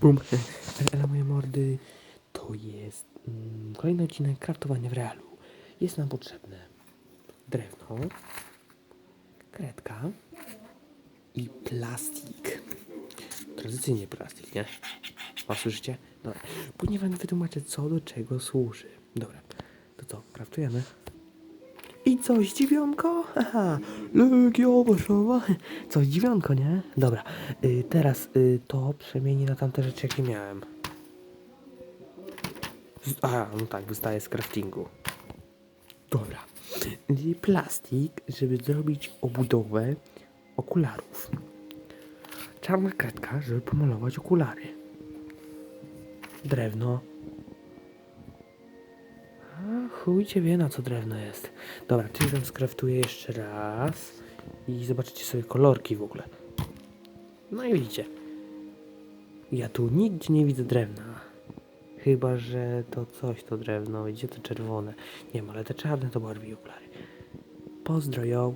Bum. Ale moje mordy, to jest mm, kolejny odcinek kraftowania w realu. Jest nam potrzebne drewno, kredka i plastik. Tradycyjnie plastik, nie? O, słyszycie? Później wam wytłumaczę, co do czego służy. Dobra. To co, kraftujemy? I co, zdziwionko? Haha, Legia Warszawa. Co, zdziwionko, nie? Dobra, y, teraz y, to przemieni na tamte rzeczy, jakie miałem. Z- A, no tak, wystaje z craftingu. Dobra. I plastik, żeby zrobić obudowę okularów. Czarna kredka, żeby pomalować okulary. Drewno, chuj cię wie na co drewno jest. Dobra, tysiąc skraftuję jeszcze raz. I zobaczycie sobie kolorki w ogóle. No i widzicie. Ja tu nigdzie nie widzę drewna. Chyba, że to coś to drewno. Widzicie to czerwone. Nie wiem, ale te czarne to Barbie okulary. Pozdro ją.